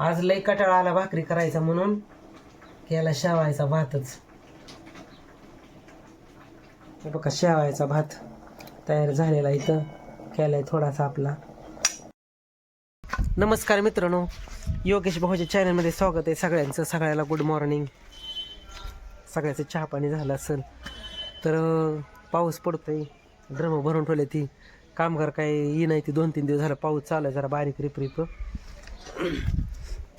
आज लई कटाळा आला भाकरी करायचा म्हणून. केला शेवायचा भातच. बघा शेवायचा भात तयार झालेला इथं. केलाय थोडासा आपला. नमस्कार मित्रांनो. योगेश भाऊच्या चॅनलमध्ये स्वागत आहे सगळ्यांचं. सगळ्याला गुड मॉर्निंग सगळ्याचं चहा पाणी झालं असेल तर पाऊस पडतोय. ड्रम भरून ठेवले ती. कामगार काय ये नाही ती दोन तीन दिवस झालं. पाऊस चालू आहे जरा बारीक रिप रिप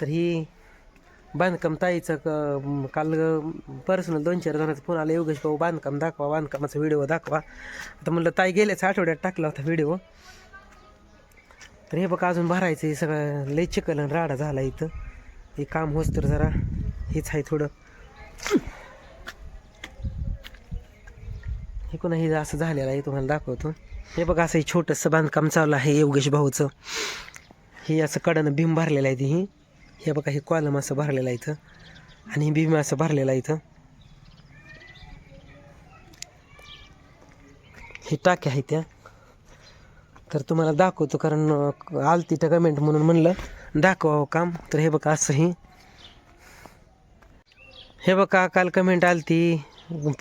तर ही बांधकाम ताईचं क- काल पर्सनल दोन चार जणांचा फोन आला. योगेश भाऊ बांधकाम दाखवा बांधकामाचा व्हिडिओ दाखवा. आता म्हणलं ताई गेल्याच आठवड्यात टाकला होता व्हिडिओ तर हे बघा अजून भरायचं हे सगळं. लई चिकल राडा झाला इथं. हे काम होस तर जरा. हेच आहे थोडं. हे कोणा हे असं झालेलं आहे तुम्हाला दाखवतो. हे बघा असं हे छोटंसं बांधकाम चालू आहे योगेश भाऊचं. हे असं कडनं भीम भरलेलं आहे ती. ही हे बघा हे कॉलम असं भरलेलं आहे इथं. आणि हे भीम असं भरलेलं आहे इथं. हे टाक्या आहे त्या. तर तुम्हाला दाखवतो कारण आलती त्या कमेंट म्हणून म्हणलं दाखवावं काम. तर हे बघा असंही. हे बघा काल कमेंट आलती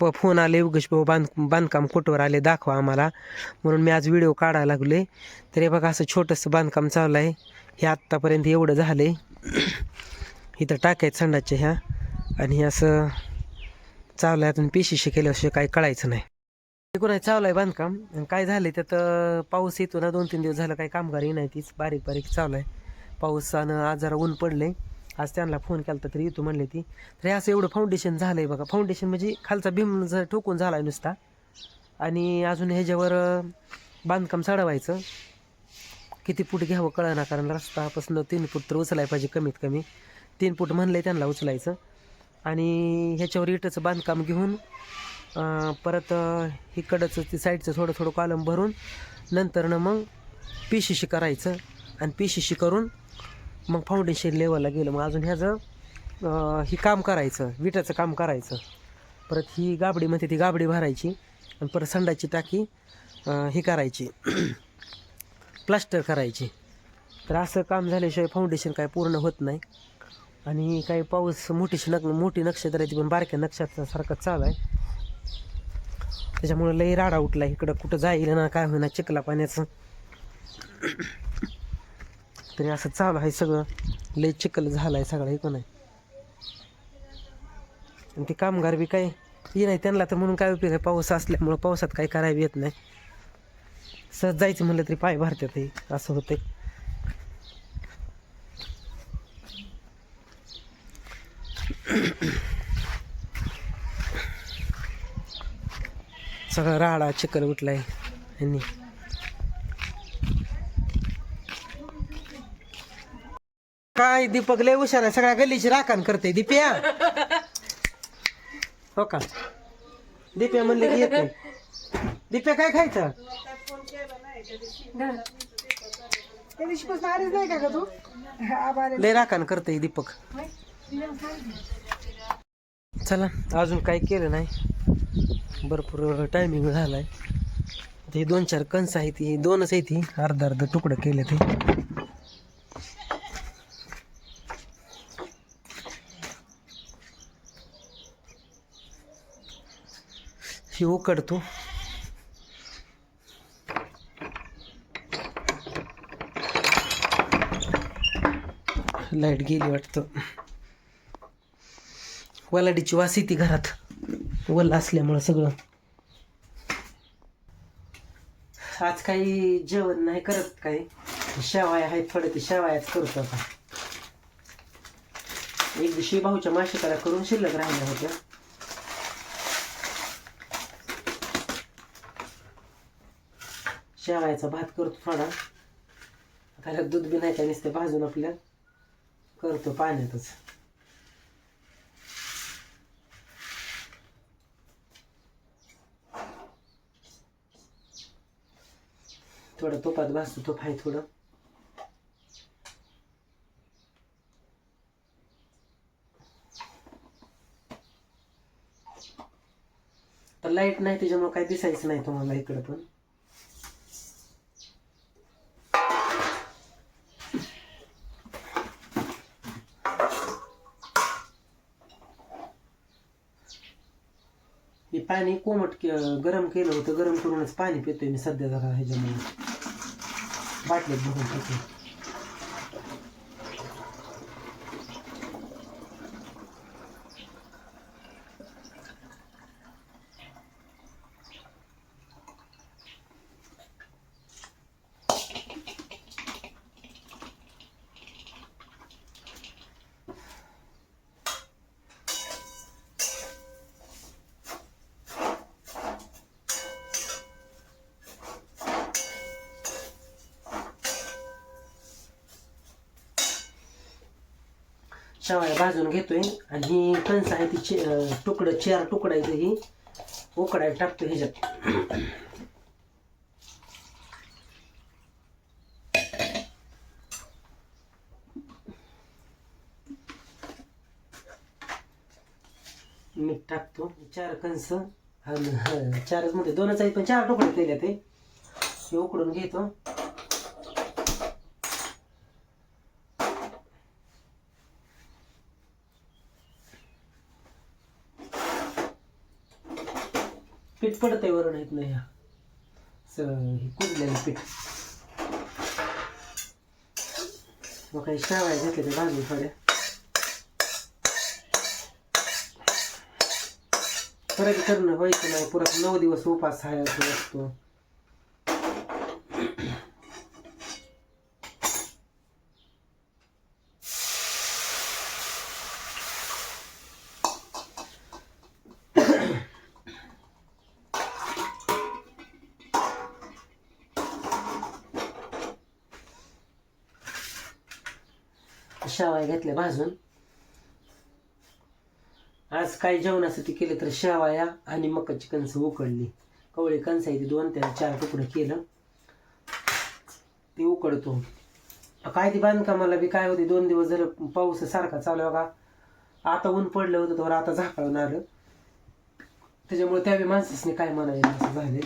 प फोन आले उगेश भाऊ बांध बांधकाम कुठवर आले दाखवा आम्हाला. म्हणून मी आज व्हिडिओ काढायला लागले तर हे बघा असं छोटंसं बांधकाम चालू आहे. हे आत्तापर्यंत एवढं झालं आहे इथं टाकायचं संडाच्या ह्या. आणि हे असं चालू आहे अजून पेशीशी केल्याशिवाय काही कळायचं नाही. एकूण आहे चालू आहे बांधकाम? आणि काय झालं त्यात पाऊस येतो ना दोन तीन दिवस झालं काही कामगार नाही तीच बारीक बारीक चालू आहे पाऊस आणि आज जरा ऊन पडले. आज त्यांना फोन केला तरी येतो म्हणले ती. तर हे असं एवढं फाउंडेशन झालं आहे बघा. फाउंडेशन म्हणजे खालचा भीम जर ठोकून झाला आहे नुसता. आणि अजून ह्याच्यावर बांधकाम चढवायचं. किती फूट घ्यावं कळना कारण रस्तापासून तीन फूट तर उचलाय पाहिजे कमीत कमी. तीन फूट म्हणलं त्यांना उचलायचं. आणि ह्याच्यावर इटाचं बांधकाम घेऊन परत इकडचं ती साईडचं थोडं थोडं कॉलम भरून नंतरनं मग पी सी सी करायचं. आणि पी सी सी करून मग फाउंडेशन लेवलला गेलं. मग अजून ह्याचं ही काम करायचं विटाचं काम करायचं. परत ही गाबडी म्हणते ती गाबडी भरायची. आणि परत संडाची टाकी ही करायची. प्लास्टर करायची. तर असं काम झाल्याशिवाय फाउंडेशन काय पूर्ण होत नाही. आणि काही पाऊस मोठीशी नक मोठी नक्षत्राची पण बारक्या नक्षत्रासारखं चालू आहे. त्याच्यामुळे लई राडा उठला इकडं. कुठं जाईल ना काय होईना चिखला पाण्याचं. तरी असं चालू आहे सगळं. लई चिखल झालं आहे सगळं इकडं आहे आणि ते कामगार बी काय ये नाही त्यांना तर म्हणून काय उपयोग आहे? पाऊस असल्यामुळं पावसात काही करायला येत नाही. सहज जायचं म्हणलं तरी पाय भरतात असं होतंय. सगळा राडा चिकल उठलाय यांनी काय दीपक लय हुशार आहे सगळ्या गल्लीची राखण करते दिप्या. हो का? दिप्या म्हणले की येते दिप्या काय खायचं? त्या दिवशीपासून आलीच नाही का ग तू? आभार लय राखण करतय दीपक. चला अजून काय केलं नाही. भरपूर टायमिंग झालाय. ते दोन चार कंस आहेत ही दोनच आहेत ही. अर्धा अर्ध तुकडं केले ते. ही उकडतो. लाइट गेली वाटतं. वलाडीची वास येते घरात. वल असल्यामुळं सगळं. आज काही जेवण नाही करत काही शेवाया आहेत थोडं ते शेवायाच करतो आता. एक दिवशी भाऊच्या माशिकाला करून शिल्लक राहिल्या होत्या. शेवायाचा भात करतो थोडा. त्याला दूध बी नाही काय नुसते भाजून आपल्या. करतो पाण्यातच. थोडं तुपात भासतो तुप आहे थोडं. तर लाइट नाही त्याच्यामुळे काही दिसायचं नाही तुम्हाला इकडं पण. पाणी कोमट के- गरम केलं होतं गरम करूनच पाणी पितोय मी सध्या जरा ह्याच्यामुळे. बाटलीत भरून पितोय. शेवाळ्या भाजून घेतोय. आणि ही कणस आहे ती चे- अं, तुकडं चार तुकडायचं ही. उकडायला टाकतो ह्याच्यात. मीठ टाकतो. चार कणस ह- चारच मध्ये दोनच आहेत पण चार तुकडे केले ते हे उकडून घेतो. पीठ पडत आहे वरण येत नाही हे कुजलेलं पीठ. मग काही शेवाय घेतले ते भाजून थोड्या. परत करणं व्हायचं नाही परत नऊ दिवस उपास आहे असतो. शेवाय घेतल्या भाजून. आज काय जेवणासाठी केलं तर शेवाया आणि मकाची कणसं उकडली. कवळी कणसं आहे ती दोन त्याला चार तुकडं केलं. ती उकडतो. काय ती बांधकामाला बी काय होते दोन दिवस जर पाऊस सारखा चालू आहे का आता ऊन पडलं होतं तर आता झाकाळून आलं. त्याच्यामुळे त्यावेळी माणसाने काय म्हणायला असं झाले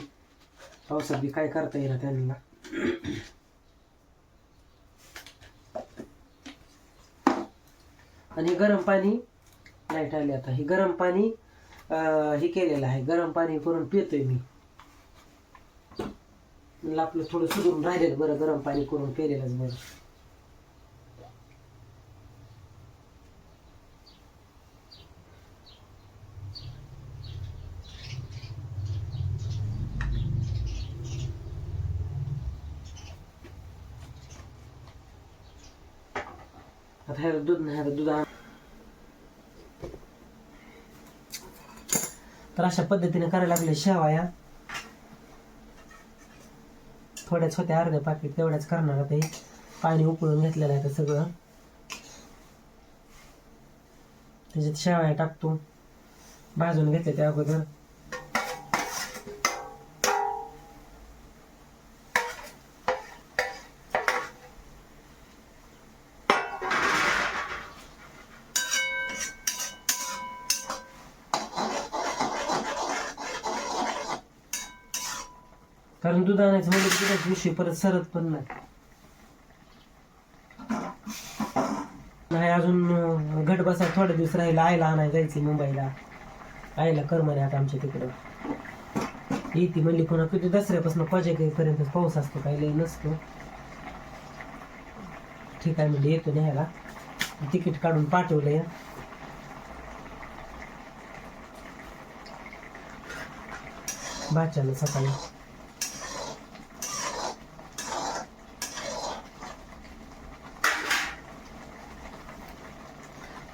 पावसात बी काय करता येईना त्यांना. आणि हे गरम पाणी लाइट आली आता. हे गरम पाणी अं, हे केलेलं आहे. गरम पाणी करून पितोय मी. आपलं थोडं सुधरून राहिलेलं बरं गरम पाणी करून पिलेलंच बरं. आता ह्याला दूध नाही ह्याला दूध तर अशा पद्धतीने करायला लागले शेवाया. थोड्याच होत्या अर्ध्या पाकिट तेवढ्याच करणार ते पाणी उकळून घेतलेलं आहे सगळं. त्याच्यात शेवाया टाकतो. भाजून घेतले त्या अगोदर. कारण दूध आणायचं म्हणजे दुधाच्या दिवशी परत सरत पण नाही. नाही अजून घट बसा थोडे दिवस राहिला. आईला आणायला जायचं मुंबईला. आईला कर म्हणे आता आमच्या तिकडं. येते म्हणली पुन्हा किती दसऱ्यापासून पर्यंत पाऊस असतो काही लई नसतो. ठीक आहे म्हणजे येतो न्यायला. तिकीट काढून पाठवलंय. बाच्याला सकाळी.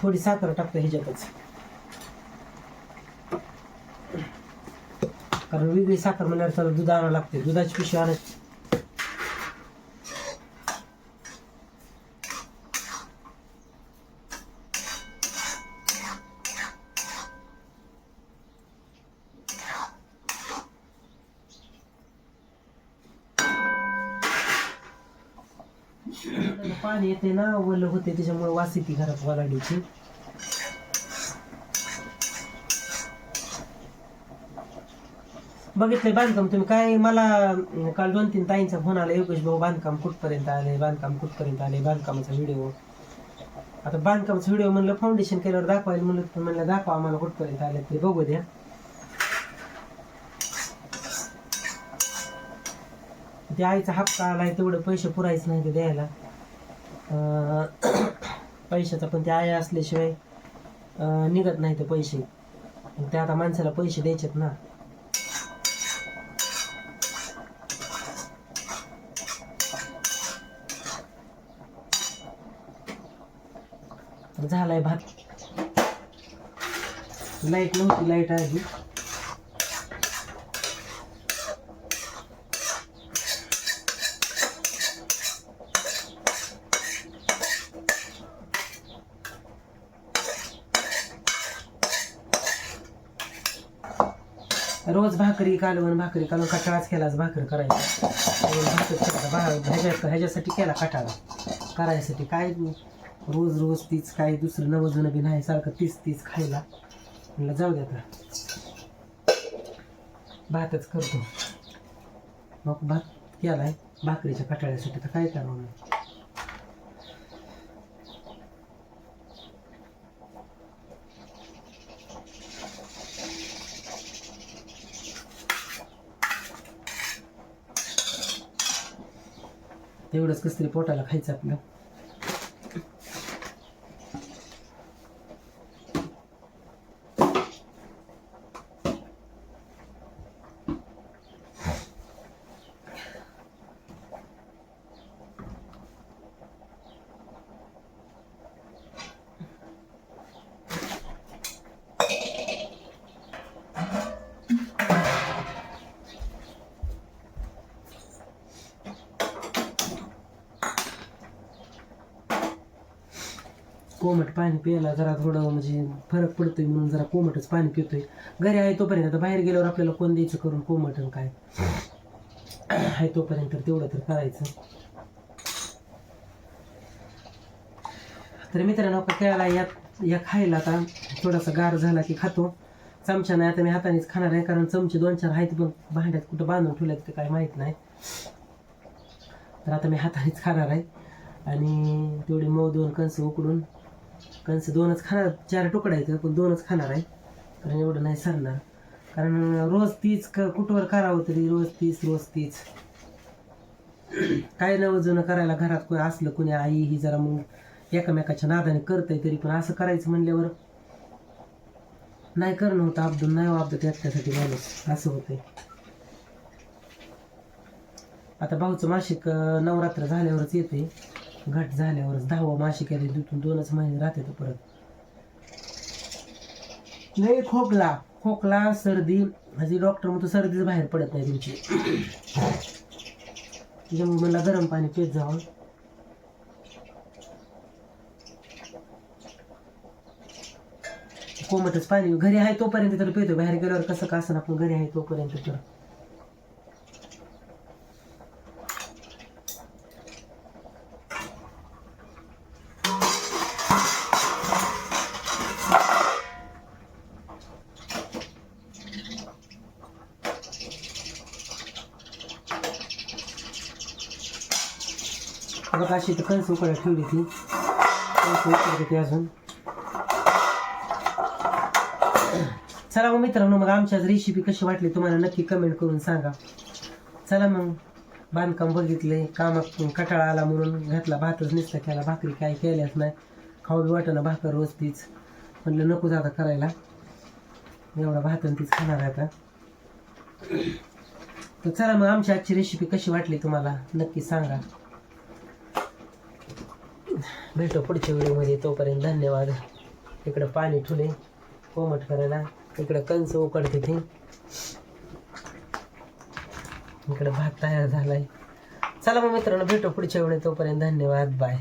थोडी साखर टाकतो ह्याच्यातच. कारण वेगळी साखर म्हणल्यावर त्याला दूध आणावं लागते. दुधाची पिशवी आणायची. पाणी येते ना ओलं होते त्याच्यामुळे वासी ती खराब व्हायला लागली बघितलंय बांधकाम तुम्ही काय मला काल दोन तीन ताईंचा फोन आला योगेश भाऊ बांधकाम कुठपर्यंत आले बांधकाम कुठपर्यंत आले बांधकामाचा व्हिडिओ आता बांधकामाचा व्हिडिओ म्हणलं फाउंडेशन केल्यावर दाखवायला म्हणलं म्हणलं दाखवा आम्हाला कुठपर्यंत आले ते बघू द्या. ते आईचा हप्ता आलाय तेवढे पैसे पुरायचं नाही ते द्यायला. पैशाचा पण ते आया असल्याशिवाय निघत नाही ते पैसे. ते आता माणसाला पैसे द्यायचेत ना. झालाय भात. लाइट नव्हती लाइट आली. रोज भाकरी कालवण भाकरी कालवण कटाळाच केलाच भाकरी करायची. भाकरी करायचा. ह्याच्या ह्याच्यासाठी केला कटाळा. करायसाठी काय रोज रोज तीच काय दुसरं नवं जुनं बी नाही सारखं तीच तीच खायला. म्हणलं जाऊ द्या तर भातच करतो. मग भात केलाय. भाकरीच्या कटाळ्यासाठी तर काय करणार? तेवढंच कसं तरी पोटाला खायचं आपलं. कोमट पाणी प्यायला जरा थोडं म्हणजे फरक पडतोय म्हणून जरा कोमटच पाणी पितोय. घरी आहे तोपर्यंत आता बाहेर गेल्यावर आपल्याला कोण द्यायचं करून कोमट आणि काय? आहे तोपर्यंत तर तेवढं तर करायचं. तर मित्रांनो का या या खायला आता थोडासा गार झाला की खातो. चमचा नाही आता मी हातानेच खाणार आहे कारण चमचे दोन चार आहेत पण भांड्यात कुठं बांधून ठेवल्यात ते काय माहीत नाही. तर आता मी हातानेच खाणार आहे. आणि तेवढी मऊ दोन कंस उकडून कंस दोनच खाणार चार तुकडायचं पण दोनच खाणार आहे. कारण एवढं नाही सरणार. कारण रोज तीच क कुठवर करावं तरी रोज तीच रोज तीच. काय नवं जुनं करायला घरात कोणी असलं कोणी आई ही जरा मग एकामेकाच्या नादाने करतंय तरी पण असं करायचं म्हणल्यावर नाही करणं होतं अब्दुल नाही हो अब्दुल एकट्यासाठी माणूस. असं होतंय. आता भाऊचं मासिक नवरात्र झाल्यावरच येते घट झाल्यावरच दहावा मासिक आहे तिथून दोनच महिने राहते तो परत. नाही खोकला खोकला सर्दी. म्हणजे डॉक्टर म्हणतो सर्दीच बाहेर पडत नाही तुमची. त्याच्यामुळे मला गरम पाणी पेत जावं कोमटच पाणी घरी आहे तोपर्यंत तर पितो बाहेर गेल्यावर कसं का आपण घरी आहे तोपर्यंत तर. बघा अशी तर कणस उकडायला ठेवली ती कणस उकडते ती अजून चला मग मित्रांनो मग आमच्या आज रेसिपी कशी वाटली तुम्हाला नक्की कमेंट करून सांगा चला मग बांधकाम बघितले कामात कटाळा आला म्हणून घातला भातच नुसता केला भाकरी काय केल्याच नाही खाऊ बी वाटेना भाकर रोज तीच म्हणलं नको जाता करायला एवढा भात तीच खाणार आहे आता तर चला मग आमची आजची रेसिपी कशी वाटली तुम्हाला नक्की सांगा भेटू पुढच्या व्हिडिओमध्ये. तोपर्यंत धन्यवाद. इकडं पाणी ठुले कोमट करायला. इकडं कंस उकडते ते. इकडं भात तयार झालाय. चला मग मित्रांनो भेटू पुढच्या वेळी. तोपर्यंत धन्यवाद. बाय